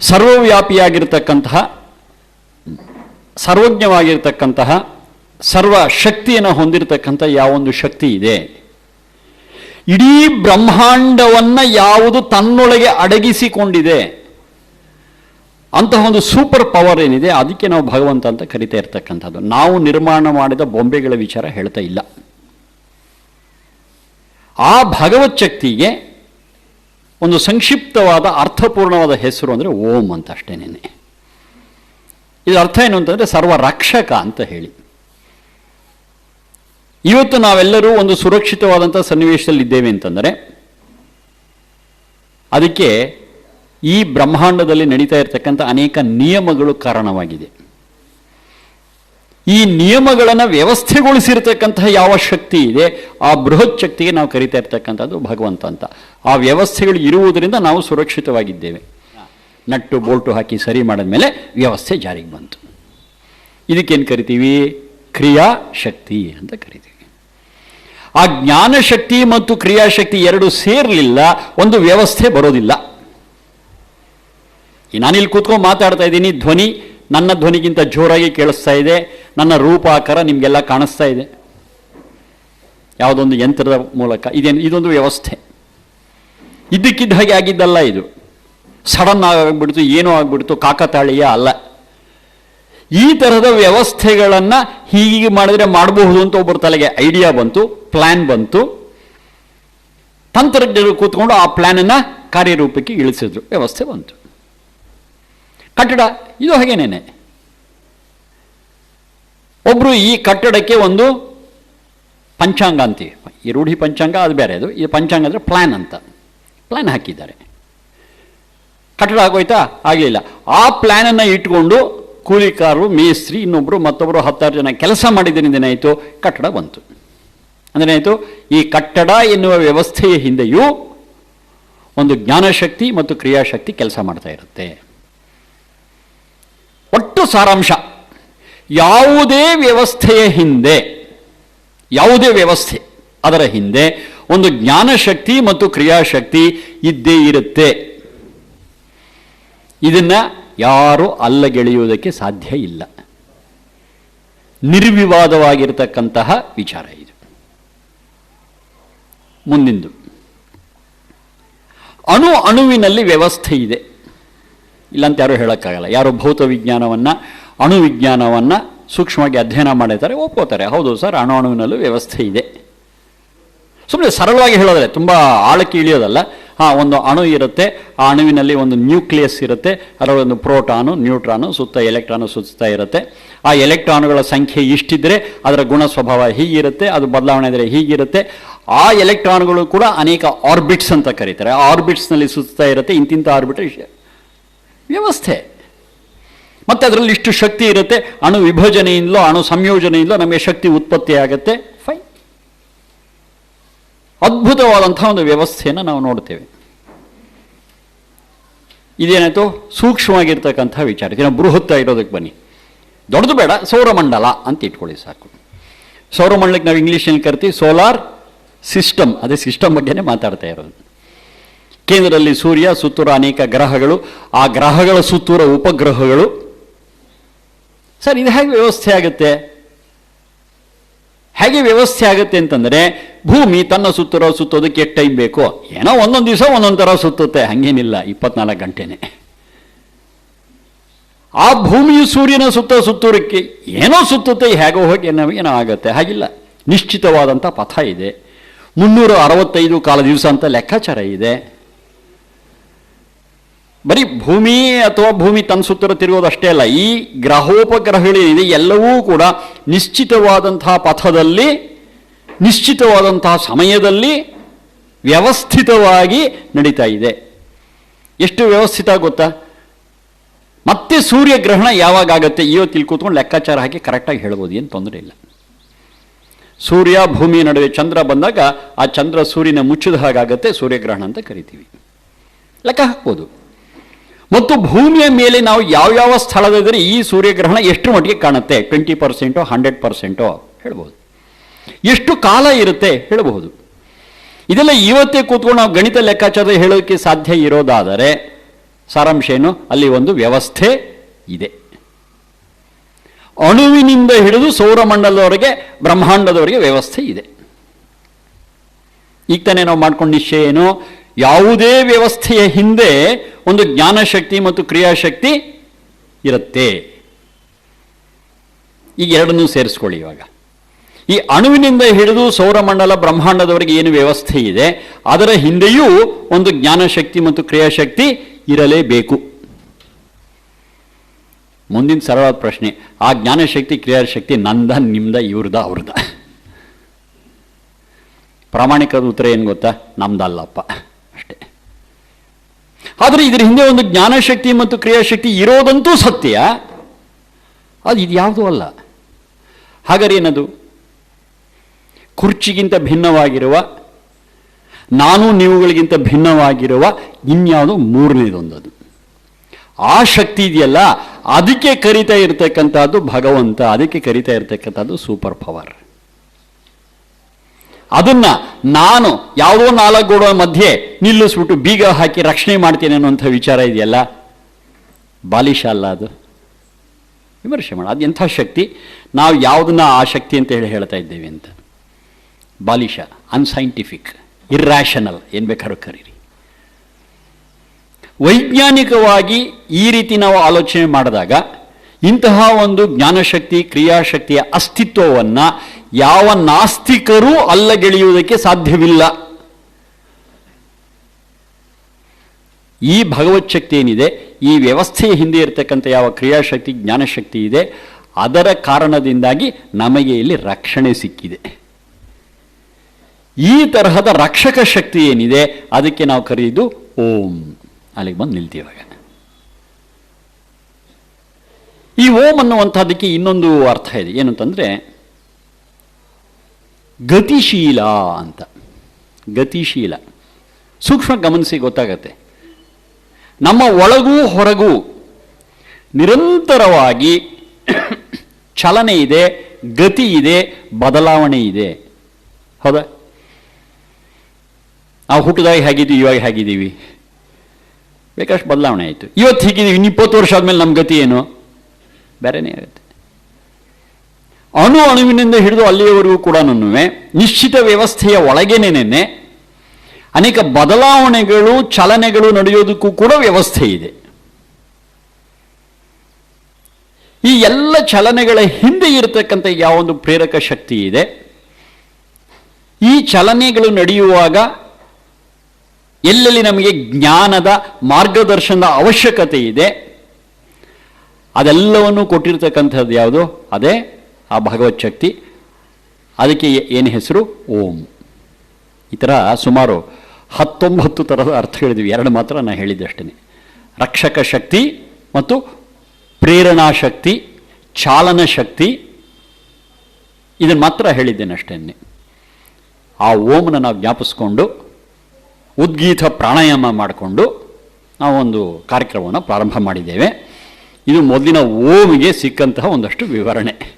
ಸರ್ವವ್ಯಾಪಿಯಾಗಿರ್ತಕ್ಕಂತಹ, ಸರ್ವಜ್ಞವಾಗಿರ್ತಕ್ಕಂತಹ ಸರ್ವ ಶಕ್ತಿಯನ್ನು ಹೊಂದಿರತಕ್ಕಂಥ ಯಾವೊಂದು ಶಕ್ತಿ ಇದೆ. ಇಡೀ ಬ್ರಹ್ಮಾಂಡವನ್ನು ಯಾವುದು ತನ್ನೊಳಗೆ ಅಡಗಿಸಿಕೊಂಡಿದೆ ಅಂತಹ ಒಂದು ಸೂಪರ್ ಪವರ್ ಏನಿದೆ, ಅದಕ್ಕೆ ನಾವು ಭಗವಂತ ಅಂತ ಕರಿತಾ ಇರ್ತಕ್ಕಂಥದ್ದು. ನಾವು ನಿರ್ಮಾಣ ಮಾಡಿದ ಬೊಂಬೆಗಳ ವಿಚಾರ ಹೇಳ್ತಾ ಇಲ್ಲ. ಆ ಭಗವತ್ ಶಕ್ತಿಗೆ ಒಂದು ಸಂಕ್ಷಿಪ್ತವಾದ ಅರ್ಥಪೂರ್ಣವಾದ ಹೆಸರು ಅಂದರೆ ಓಂ ಅಂತ ಅಷ್ಟೇನೇನೆ ಇದು ಅರ್ಥ ಏನು ಅಂತಂದರೆ ಸರ್ವ ರಕ್ಷಕ ಅಂತ ಹೇಳಿ. ಇವತ್ತು ನಾವೆಲ್ಲರೂ ಒಂದು ಸುರಕ್ಷಿತವಾದಂಥ ಸನ್ನಿವೇಶದಲ್ಲಿ ಇದ್ದೇವೆ ಅಂತಂದರೆ, ಅದಕ್ಕೆ ಈ ಬ್ರಹ್ಮಾಂಡದಲ್ಲಿ ನಡೀತಾ ಇರತಕ್ಕಂಥ ಅನೇಕ ನಿಯಮಗಳು ಕಾರಣವಾಗಿದೆ. ಈ ನಿಯಮಗಳನ್ನು ವ್ಯವಸ್ಥೆಗೊಳಿಸಿರ್ತಕ್ಕಂತಹ ಯಾವ ಶಕ್ತಿ ಇದೆ, ಆ ಬೃಹತ್ ಶಕ್ತಿಗೆ ನಾವು ಕರಿತಾ ಇರ್ತಕ್ಕಂಥದ್ದು ಭಗವಂತ ಅಂತ. ಆ ವ್ಯವಸ್ಥೆಗಳು ಇರುವುದರಿಂದ ನಾವು ಸುರಕ್ಷಿತವಾಗಿದ್ದೇವೆ. ನಟ್ಟು ಬೋಲ್ಟು ಹಾಕಿ ಸರಿ ಮಾಡಿದ ಮೇಲೆ ವ್ಯವಸ್ಥೆ ಜಾರಿಗೆ ಬಂತು. ಇದಕ್ಕೇನು ಕರಿತೀವಿ? ಕ್ರಿಯಾಶಕ್ತಿ ಅಂತ ಕರಿತೀವಿ. ಆ ಜ್ಞಾನಶಕ್ತಿ ಮತ್ತು ಕ್ರಿಯಾಶಕ್ತಿ ಎರಡು ಸೇರಲಿಲ್ಲ, ಒಂದು ವ್ಯವಸ್ಥೆ ಬರೋದಿಲ್ಲ. ನಾನಿಲ್ಲಿ ಕೂತ್ಕೊಂಡು ಮಾತಾಡ್ತಾ ಇದ್ದೀನಿ, ಧ್ವನಿ, ನನ್ನ ಧ್ವನಿಗಿಂತ ಜೋರಾಗಿ ಕೇಳಿಸ್ತಾ ಇದೆ. ನನ್ನ ರೂಪಾಕಾರ ನಿಮಗೆಲ್ಲ ಕಾಣಿಸ್ತಾ ಇದೆ. ಯಾವುದೊಂದು ಯಂತ್ರದ ಮೂಲಕ. ಇದೇನು, ಇದೊಂದು ವ್ಯವಸ್ಥೆ. ಇದ್ದಕ್ಕಿದ್ದ ಹಾಗೆ ಆಗಿದ್ದಲ್ಲ ಇದು. ಸಡನ್ ಆಗಿಬಿಡ್ತು ಏನೋ ಆಗಿಬಿಡ್ತು, ಕಾಕತಾಳೀಯ ಅಲ್ಲ. ಈ ಥರದ ವ್ಯವಸ್ಥೆಗಳನ್ನು ಹೀಗೆ ಮಾಡಿದ್ರೆ ಮಾಡಬಹುದು ಅಂತ ಒಬ್ಬರ ತಲೆಗೆ ಐಡಿಯಾ ಬಂತು ಪ್ಲ್ಯಾನ್ ಬಂತು. ತಂತ್ರಜ್ಞರು ಕೂತ್ಕೊಂಡು ಆ ಪ್ಲ್ಯಾನನ್ನು ಕಾರ್ಯರೂಪಕ್ಕೆ ಇಳಿಸಿದ್ರು. ವ್ಯವಸ್ಥೆ ಬಂತು. ಕಟ್ಟಡ, ಇದು ಹಾಗೇನೇನೆ. ಒಬ್ಬರು ಈ ಕಟ್ಟಡಕ್ಕೆ ಒಂದು ಪಂಚಾಂಗ ಅಂತೀವಿ ಈ ರೂಢಿ ಪಂಚಾಂಗ ಅದು ಬೇರೆ, ಅದು ಈ ಪಂಚಾಂಗ ಅಂದರೆ ಪ್ಲ್ಯಾನ್ ಅಂತ. ಪ್ಲ್ಯಾನ್ ಹಾಕಿದ್ದಾರೆ. ಕಟ್ಟಡ ಆಗೋಯ್ತಾ? ಆಗಲಿಲ್ಲ. ಆ ಪ್ಲ್ಯಾನನ್ನು ಇಟ್ಕೊಂಡು ಕೂಲಿಕಾರರು, ಮೇಸ್ತ್ರಿ ಇನ್ನೊಬ್ಬರು ಮತ್ತೊಬ್ಬರು ಹತ್ತಾರು ಜನ ಕೆಲಸ ಮಾಡಿದ್ದರಿಂದ ಏನಾಯಿತು? ಕಟ್ಟಡ ಬಂತು. ಅಂದರೆ ಏನಾಯಿತು? ಈ ಕಟ್ಟಡ ಎನ್ನುವ ವ್ಯವಸ್ಥೆಯ ಹಿಂದೆಯೂ ಒಂದು ಜ್ಞಾನಶಕ್ತಿ ಮತ್ತು ಕ್ರಿಯಾಶಕ್ತಿ ಕೆಲಸ ಮಾಡ್ತಾ ಇರುತ್ತೆ. ಒಟ್ಟು ಸಾರಾಂಶ. ಯಾವುದೇ ವ್ಯವಸ್ಥೆಯ ಹಿಂದೆ, ಯಾವುದೇ ವ್ಯವಸ್ಥೆ ಅದರ ಹಿಂದೆ ಒಂದು ಜ್ಞಾನಶಕ್ತಿ ಮತ್ತು ಕ್ರಿಯಾಶಕ್ತಿ ಇದ್ದೇ ಇರುತ್ತೆ. ಇದನ್ನ ಯಾರು ಅಲ್ಲಗೆಳೆಯುವುದಕ್ಕೆ ಸಾಧ್ಯ ಇಲ್ಲ. ನಿರ್ವಿವಾದವಾಗಿರತಕ್ಕಂತಹ ವಿಚಾರ ಇದು. ಮುಂದಿಂದು. ಅಣು ಅಣುವಿನಲ್ಲಿ ವ್ಯವಸ್ಥೆ ಇದೆ. ಇಲ್ಲಂತ ಯಾರು ಹೇಳೋಕ್ಕಾಗಲ್ಲ. ಯಾರು ಭೌತ ವಿಜ್ಞಾನವನ್ನು ಅಣು ವಿಜ್ಞಾನವನ್ನು ಸೂಕ್ಷ್ಮವಾಗಿ ಅಧ್ಯಯನ ಮಾಡಿದ್ದಾರೆ ಒಪ್ಕೋತಾರೆ. ಹೌದು ಸರ್, ಅಣು ಅಣುವಿನಲ್ಲೂ ವ್ಯವಸ್ಥೆ ಇದೆ. ಸುಮ್ಮನೆ ಸರಳವಾಗಿ ಹೇಳೋದ್ರೆ ತುಂಬ ಆಳಕ್ಕೆ ಇಳಿಯೋದಲ್ಲ. ಹಾಂ, ಒಂದು ಅಣು ಇರುತ್ತೆ, ಆ ಅಣುವಿನಲ್ಲಿ ಒಂದು ನ್ಯೂಕ್ಲಿಯಸ್ ಇರುತ್ತೆ ಅದರ ಒಂದು ಪ್ರೋಟಾನು, ನ್ಯೂಟ್ರಾನು, ಸುತ್ತ ಎಲೆಕ್ಟ್ರಾನು ಸುತ್ತಾ ಇರುತ್ತೆ. ಆ ಎಲೆಕ್ಟ್ರಾನುಗಳ ಸಂಖ್ಯೆ ಇಷ್ಟಿದ್ರೆ ಅದರ ಗುಣ ಸ್ವಭಾವ ಹೀಗಿರುತ್ತೆ, ಅದು ಬದಲಾವಣೆ ಆದರೆ ಹೀಗಿರುತ್ತೆ. ಆ ಎಲೆಕ್ಟ್ರಾನ್ಗಳು ಕೂಡ ಅನೇಕ ಆರ್ಬಿಟ್ಸ್ ಅಂತ ಕರೀತಾರೆ. ಆ ಆರ್ಬಿಟ್ಸ್ನಲ್ಲಿ ಸುತ್ತಾ ಇರುತ್ತೆ ಇಂತಿಂಥ ಆರ್ಬಿಟ್ ವ್ಯವಸ್ಥೆ. ಮತ್ತು ಅದರಲ್ಲಿ ಇಷ್ಟು ಶಕ್ತಿ ಇರುತ್ತೆ. ಅಣು ವಿಭಜನೆಯಿಂದಲೋ, ಅಣು ಸಂಯೋಜನೆಯಿಂದಲೋ ನಮಗೆ ಶಕ್ತಿ ಉತ್ಪತ್ತಿ ಆಗುತ್ತೆ. ಫೈನ್ ಅದ್ಭುತವಾದಂಥ ಒಂದು ವ್ಯವಸ್ಥೆಯನ್ನು ನಾವು ನೋಡ್ತೇವೆ. ಇದೇನಾಯಿತು? ಸೂಕ್ಷ್ಮವಾಗಿರ್ತಕ್ಕಂಥ ವಿಚಾರ. ಇದನ್ನು ಬೃಹತ್ತ ಇರೋದಕ್ಕೆ ಬನ್ನಿ. ದೊಡ್ಡದು ಬೇಡ, ಸೌರಮಂಡಲ ಅಂತ ಇಟ್ಕೊಳ್ಳಿ ಸಾಕು. ಸೌರಮಂಡಲಕ್ಕೆ ನಾವು ಇಂಗ್ಲೀಷಲ್ಲಿ ಕರಿತೀವಿ ಸೋಲಾರ್ ಸಿಸ್ಟಮ್ ಅದೇ ಸಿಸ್ಟಮ್ ಬಗ್ಗೆನೇ ಮಾತಾಡ್ತಾ ಇರೋದು. ಕೇಂದ್ರದಲ್ಲಿ ಸೂರ್ಯ, ಸುತ್ತೂರ ಅನೇಕ ಗ್ರಹಗಳು. ಆ ಗ್ರಹಗಳ ಸುತ್ತೂರ ಉಪಗ್ರಹಗಳು. ಸರ್, ಇದು ಹೇಗೆ ವ್ಯವಸ್ಥೆ ಆಗುತ್ತೆ? ಹೇಗೆ ವ್ಯವಸ್ಥೆ ಆಗುತ್ತೆ ಅಂತಂದರೆ, ಭೂಮಿ ತನ್ನ ಸುತ್ತರೋ ಸುತ್ತೋದಕ್ಕೆ ಎಷ್ಟು ಟೈಮ್ ಬೇಕು. ಏನೋ ಒಂದೊಂದು ದಿವಸ ಒಂದೊಂದು ಥರ ಸುತ್ತುತ್ತೆ, ಹಾಗೇನಿಲ್ಲ, ಇಪ್ಪತ್ನಾಲ್ಕು ಗಂಟೆನೇ. ಆ ಭೂಮಿಯು ಸೂರ್ಯನ ಸುತ್ತ ಸುತ್ತೂರಕ್ಕೆ ಏನೋ ಸುತ್ತುತ್ತೆ, ಹೇಗೋ ಹೋಗಿ ಏನೋ ಏನೋ ಆಗುತ್ತೆ, ಹಾಗಿಲ್ಲ. ನಿಶ್ಚಿತವಾದಂಥ ಪಥ ಇದೆ. ಮುನ್ನೂರ ಅರವತ್ತೈದು ಕಾಲ ದಿವಸ ಅಂತ ಲೆಕ್ಕಾಚಾರ ಇದೆ. ಬರೀ ಭೂಮಿ ಅಥವಾ ಭೂಮಿ ತನ್ನ ಸುತ್ತರ ತಿರುಗೋದಷ್ಟೇ ಅಲ್ಲ, ಈ ಗ್ರಹೋಪಗ್ರಹಗಳೇನಿದೆ ಎಲ್ಲವೂ ಕೂಡ ನಿಶ್ಚಿತವಾದಂತಹ ಪಥದಲ್ಲಿ, ನಿಶ್ಚಿತವಾದಂತಹ ಸಮಯದಲ್ಲಿ ವ್ಯವಸ್ಥಿತವಾಗಿ ನಡೀತಾ ಇದೆ. ಎಷ್ಟು ವ್ಯವಸ್ಥಿತ ಗೊತ್ತಾ? ಮತ್ತೆ ಸೂರ್ಯಗ್ರಹಣ ಯಾವಾಗ ಆಗುತ್ತೆ? ಇವತ್ತು ಕೂತ್ಕೊಂಡು ಲೆಕ್ಕಾಚಾರ ಹಾಕಿ ಕರೆಕ್ಟಾಗಿ ಹೇಳ್ಬೋದು, ಏನು ತೊಂದರೆ ಇಲ್ಲ. ಸೂರ್ಯ, ಭೂಮಿ ನಡುವೆ ಚಂದ್ರ ಬಂದಾಗ ಆ ಚಂದ್ರ ಸೂರ್ಯನ ಮುಚ್ಚಿದ ಹಾಗಾಗತ್ತೆ, ಸೂರ್ಯಗ್ರಹಣ ಅಂತ ಕರಿತೀವಿ. ಲೆಕ್ಕ ಹಾಕ್ಬೋದು. ಮತ್ತು ಭೂಮಿಯ ಮೇಲೆ ನಾವು ಯಾವ್ಯಾವ ಸ್ಥಳದಿದ್ದರೆ ಈ ಸೂರ್ಯಗ್ರಹಣ ಎಷ್ಟು ಮಟ್ಟಿಗೆ ಕಾಣುತ್ತೆ? ಟ್ವೆಂಟಿ ಪರ್ಸೆಂಟೋ, ಹಂಡ್ರೆಡ್ ಪರ್ಸೆಂಟೋ ಹೇಳ್ಬೋದು. ಎಷ್ಟು ಕಾಲ ಇರುತ್ತೆ ಹೇಳಬಹುದು. ಇದೆಲ್ಲ ಇವತ್ತೇ ಕೂತ್ಕೊಂಡು ನಾವು ಗಣಿತ ಲೆಕ್ಕಾಚಾರ ಹೇಳೋಕ್ಕೆ ಸಾಧ್ಯ ಇರೋದಾದರೆ ಸಾರಾಂಶ ಏನು? ಅಲ್ಲಿ ಒಂದು ವ್ಯವಸ್ಥೆ ಇದೆ. ಅಣುವಿನಿಂದ ಹಿಡಿದು ಸೌರಮಂಡಲದವರೆಗೆ, ಬ್ರಹ್ಮಾಂಡದವರೆಗೆ ವ್ಯವಸ್ಥೆ ಇದೆ. ಈಗ ತಾನೇ ನಾವು ಮಾಡ್ಕೊಂಡು ನಿಶ್ಚಯ ಏನು? ಯಾವುದೇ ವ್ಯವಸ್ಥೆಯ ಹಿಂದೆ ಒಂದು ಜ್ಞಾನಶಕ್ತಿ ಮತ್ತು ಕ್ರಿಯಾಶಕ್ತಿ ಇರುತ್ತೆ. ಈ ಎರಡನ್ನೂ ಸೇರಿಸ್ಕೊಳ್ಳಿ ಇವಾಗ. ಈ ಅಣುವಿನಿಂದ ಹಿಡಿದು ಸೌರಮಂಡಲ ಬ್ರಹ್ಮಾಂಡದವರೆಗೆ ಏನು ವ್ಯವಸ್ಥೆ ಇದೆ, ಅದರ ಹಿಂದೆಯೂ ಒಂದು ಜ್ಞಾನಶಕ್ತಿ ಮತ್ತು ಕ್ರಿಯಾಶಕ್ತಿ ಇರಲೇಬೇಕು. ಮುಂದಿನ ಸರಳವಾದ ಪ್ರಶ್ನೆ, ಆ ಜ್ಞಾನಶಕ್ತಿ ಕ್ರಿಯಾಶಕ್ತಿ ನಂದ, ನಿಮ್ದ, ಇವ್ರದ, ಅವ್ರದ? ಪ್ರಾಮಾಣಿಕದ ಉತ್ತರ ಏನು ಗೊತ್ತಾ? ನಮ್ದಲ್ಲಪ್ಪ. ಆದರೆ ಇದರ ಹಿಂದೆ ಒಂದು ಜ್ಞಾನಶಕ್ತಿ ಮತ್ತು ಕ್ರಿಯಾಶಕ್ತಿ ಇರೋದಂತೂ ಸತ್ಯ. ಅದು ಇದು ಯಾವುದೂ ಅಲ್ಲ. ಹಾಗಾದ್ರೆ ಏನದು? ಕುರ್ಚಿಗಿಂತ ಭಿನ್ನವಾಗಿರುವ, ನಾನು ನೀವುಗಳಿಗಿಂತ ಭಿನ್ನವಾಗಿರುವ ಇನ್ಯಾವುದು ಮೂರನೇದೊಂದದು. ಆ ಶಕ್ತಿ ಇದೆಯಲ್ಲ, ಅದಕ್ಕೆ ಕರಿತಾ ಇರತಕ್ಕಂಥದ್ದು ಭಗವಂತ, ಅದಕ್ಕೆ ಕರಿತಾ ಇರತಕ್ಕಂಥದ್ದು ಸೂಪರ್ ಪವರ್. ಅದನ್ನ ನಾನು ಯಾವುದೋ ನಾಲ್ಕು ಗೋಡ ಮಧ್ಯೆ ನಿಲ್ಲಿಸ್ಬಿಟ್ಟು ಬೀಗ ಹಾಕಿ ರಕ್ಷಣೆ ಮಾಡ್ತೀನಿ ಅನ್ನುವಂಥ ವಿಚಾರ ಇದೆಯಲ್ಲ? ಬಾಲಿಶ ಅಲ್ಲ ಅದು. ವಿಮರ್ಶೆ ಮಾಡ. ಅದು ಎಂಥ ಶಕ್ತಿ? ನಾವು ಯಾವುದನ್ನ ಆ ಶಕ್ತಿ ಅಂತ ಹೇಳಿ ಹೇಳ್ತಾ ಇದ್ದೇವೆ ಅಂತ. ಬಾಲಿಶ ಅನ್ಸೈಂಟಿಫಿಕ್ ಇರ್ರ್ಯಾಷನಲ್ ಏನು ಬೇಕಾದ್ರೂ ಕರೀರಿ. ವೈಜ್ಞಾನಿಕವಾಗಿ ಈ ರೀತಿ ನಾವು ಆಲೋಚನೆ ಮಾಡಿದಾಗ ಇಂತಹ ಒಂದು ಜ್ಞಾನಶಕ್ತಿ, ಕ್ರಿಯಾಶಕ್ತಿಯ ಅಸ್ತಿತ್ವವನ್ನು ಯಾವ ನಾಸ್ತಿಕರೂ ಅಲ್ಲಗೆಳೆಯುವುದಕ್ಕೆ ಸಾಧ್ಯವಿಲ್ಲ. ಈ ಭಗವತ್ ಶಕ್ತಿ ಏನಿದೆ? ಈ ವ್ಯವಸ್ಥೆಯ ಹಿಂದೆ ಇರತಕ್ಕಂಥ ಯಾವ ಕ್ರಿಯಾಶಕ್ತಿ, ಜ್ಞಾನಶಕ್ತಿ ಇದೆ, ಅದರ ಕಾರಣದಿಂದಾಗಿ ನಮಗೆ ಇಲ್ಲಿ ರಕ್ಷಣೆ ಸಿಕ್ಕಿದೆ. ಈ ತರಹದ ರಕ್ಷಕ ಶಕ್ತಿ ಏನಿದೆ? ಅದಕ್ಕೆ ನಾವು ಕರೆಯುವುದು ಓಂ. ಅಲ್ಲಿಗೆ ಬಂದು ನಿಲ್ತೀವಾಗ ಈ ಓಂ ಅನ್ನುವಂಥದ್ದಕ್ಕೆ ಇನ್ನೊಂದು ಅರ್ಥ ಇದೆ. ಏನು ಅಂತಂದರೆ ಗತಿಶೀಲ ಅಂತ. ಗತಿಶೀಲ. ಸೂಕ್ಷ್ಮ ಗಮನಿಸಿ ಗೊತ್ತಾಗತ್ತೆ. ನಮ್ಮ ಒಳಗೂ ಹೊರಗೂ ನಿರಂತರವಾಗಿ ಚಲನೆ ಇದೆ, ಗತಿ ಇದೆ, ಬದಲಾವಣೆ ಇದೆ. ಹೌದಾ? ನಾವು ಹುಟ್ಟಿದಾಗ ಹೇಗಿದ್ದೀವಿ ಇವಾಗ ಹೇಗಿದ್ದೀವಿ? ಬೇಕಷ್ಟು ಬದಲಾವಣೆ ಆಯಿತು. ಇವತ್ತು ಹೀಗಿದ್ದೀವಿ, ಇನ್ನು ಇಪ್ಪತ್ತು ವರ್ಷ ಆದಮೇಲೆ ನಮ್ಮ ಗತಿ ಏನು? ಬೇರೆನೇ ಆಗುತ್ತೆ ಅಣು ಅಣುವಿನಿಂದ ಹಿಡಿದು ಅಲ್ಲಿಯವರೆಗೂ ಕೂಡ ನಿಶ್ಚಿತ ವ್ಯವಸ್ಥೆಯ ಒಳಗೇನೇನೆ ಅನೇಕ ಬದಲಾವಣೆಗಳು, ಚಲನೆಗಳು ನಡೆಯೋದಕ್ಕೂ ಕೂಡ ವ್ಯವಸ್ಥೆ ಇದೆ. ಈ ಎಲ್ಲ ಚಲನೆಗಳ ಹಿಂದೆ ಇರತಕ್ಕಂಥ ಯಾವೊಂದು ಪ್ರೇರಕ ಶಕ್ತಿ ಇದೆ. ಈ ಚಲನೆಗಳು ನಡೆಯುವಾಗ ಎಲ್ಲೆಲ್ಲಿ ನಮಗೆ ಜ್ಞಾನದ ಮಾರ್ಗದರ್ಶನದ ಅವಶ್ಯಕತೆ ಇದೆ, ಅದೆಲ್ಲವನ್ನು ಕೊಟ್ಟಿರ್ತಕ್ಕಂಥದ್ದು ಯಾವುದು? ಅದೇ ಆ ಭಗವತ್ ಶಕ್ತಿ. ಅದಕ್ಕೆ ಏನು ಹೆಸರು? ಓಂ. ಈ ಥರ ಸುಮಾರು ಹತ್ತೊಂಬತ್ತು ಥರದ ಅರ್ಥಗಳಿದ್ವಿ. ಎರಡು ಮಾತ್ರ ನಾನು ಹೇಳಿದ್ದಷ್ಟೇ ರಕ್ಷಕ ಶಕ್ತಿ ಮತ್ತು ಪ್ರೇರಣಾ ಶಕ್ತಿ, ಚಾಲನ ಶಕ್ತಿ. ಇದನ್ನು ಮಾತ್ರ ಹೇಳಿದ್ದೇನೆ ಅಷ್ಟೇ ಆ ಓಮನ ನಾವು ಜ್ಞಾಪಿಸ್ಕೊಂಡು, ಉದ್ಗೀತ ಪ್ರಾಣಾಯಾಮ ಮಾಡಿಕೊಂಡು ನಾವೊಂದು ಕಾರ್ಯಕ್ರಮವನ್ನು ಪ್ರಾರಂಭ ಮಾಡಿದ್ದೇವೆ. ಇದು ಮೊದಲಿನ ಓಮಿಗೆ ಸಿಕ್ಕಂತಹ ಒಂದಷ್ಟು ವಿವರಣೆ.